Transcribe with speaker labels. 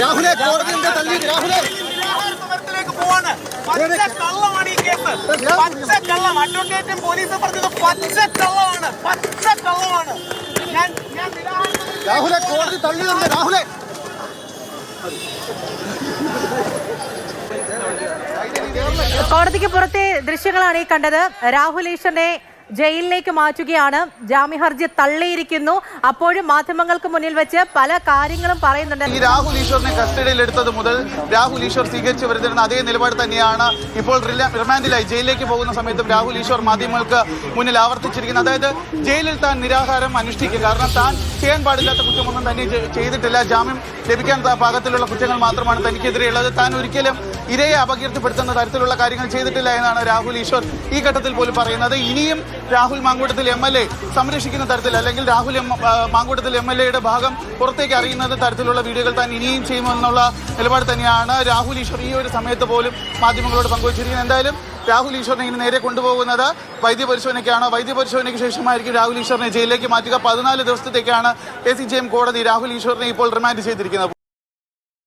Speaker 1: രാഹുലെ കോടതി എന്താ തള്ളിയത്. രാഹുലെ.
Speaker 2: സമരത്തിലേക്ക് തള്ളിയത് രാഹുലെ ഈ കേസ്. അഡ്വക്കേറ്റും പോലീസും പറഞ്ഞത് ഞാൻ ഞാൻ
Speaker 1: രാഹുലെ കോടതി തള്ളിയതെന്താ രാഹുലെ.
Speaker 3: കോടതിക്ക് പുറത്തെ ദൃശ്യങ്ങളാണ് ഈ കണ്ടത്. രാഹുൽ ഈശ്വറിനെ ജയിലിലേക്ക് മാറ്റുകയാണ്. ജാമ്യ ഹർജി തള്ളിയിരിക്കുന്നു. അപ്പോഴും മാധ്യമങ്ങൾക്ക് മുന്നിൽ വെച്ച് പല കാര്യങ്ങളും പറയുന്നുണ്ട്.
Speaker 4: ഈ രാഹുൽ ഈശ്വറിനെ കസ്റ്റഡിയിൽ എടുത്തത് മുതൽ രാഹുൽ ഈശ്വർ സ്വീകരിച്ചു വരുന്നിരുന്ന അതേ നിലപാട് തന്നെയാണ് ഇപ്പോൾ റിമാൻഡിലായി ജയിലിലേക്ക് പോകുന്ന സമയത്തും രാഹുൽ ഈശ്വർ മാധ്യമങ്ങൾക്ക് മുന്നിൽ ആവർത്തിച്ചിരിക്കുന്നത്. അതായത് ജയിലിൽ താൻ നിരാഹാരം അനുഷ്ഠിക്കും. കാരണം താൻ ചെയ്യാൻ പാടില്ലാത്ത കുറ്റമൊന്നും തന്നെ ചെയ്തിട്ടില്ല. ജാമ്യം ലഭിക്കാൻ പാകത്തിലുള്ള കുറ്റങ്ങൾ മാത്രമാണ് തനിക്കെതിരെയുള്ളത്. താൻ ഒരിക്കലും ഇരയെ അപകീർത്തിപ്പെടുത്തുന്ന തരത്തിലുള്ള കാര്യങ്ങൾ ചെയ്തിട്ടില്ല എന്നാണ് രാഹുൽ ഈശ്വർ ഈ ഘട്ടത്തിൽ പോലും പറയുന്നത്. ഇനിയും Rahul Mankoottathil M L A സംരക്ഷിക്കുന്ന തരത്തിൽ അല്ലെങ്കിൽ Rahul M Mankoottathil M L എയുടെ ഭാഗം പുറത്തേക്ക് അറിയുന്നത് തരത്തിലുള്ള വീഡിയോകൾ താൻ ഇനിയും ചെയ്യുമെന്നുള്ള നിലപാട് തന്നെയാണ് രാഹുൽ ഈശ്വർ ഈ ഒരു സമയത്ത് പോലും മാധ്യമങ്ങളോട് പങ്കുവച്ചിരിക്കുന്നത്. എന്തായാലും രാഹുൽ ഈശ്വറിനെ ഇനി നേരെ കൊണ്ടുപോകുന്നത് വൈദ്യപരിശോധനയ്ക്കാണ് വൈദ്യപരിശോധനയ്ക്ക് ശേഷമായിരിക്കും രാഹുൽ ഈശ്വറിനെ ജയിലിലേക്ക് മാറ്റുക. പതിനാല് ദിവസത്തേക്കാണ് എ സി എം കോടതി രാഹുൽ ഈശ്വറിനെ ഇപ്പോൾ റിമാൻഡ് ചെയ്തിരിക്കുന്നത്.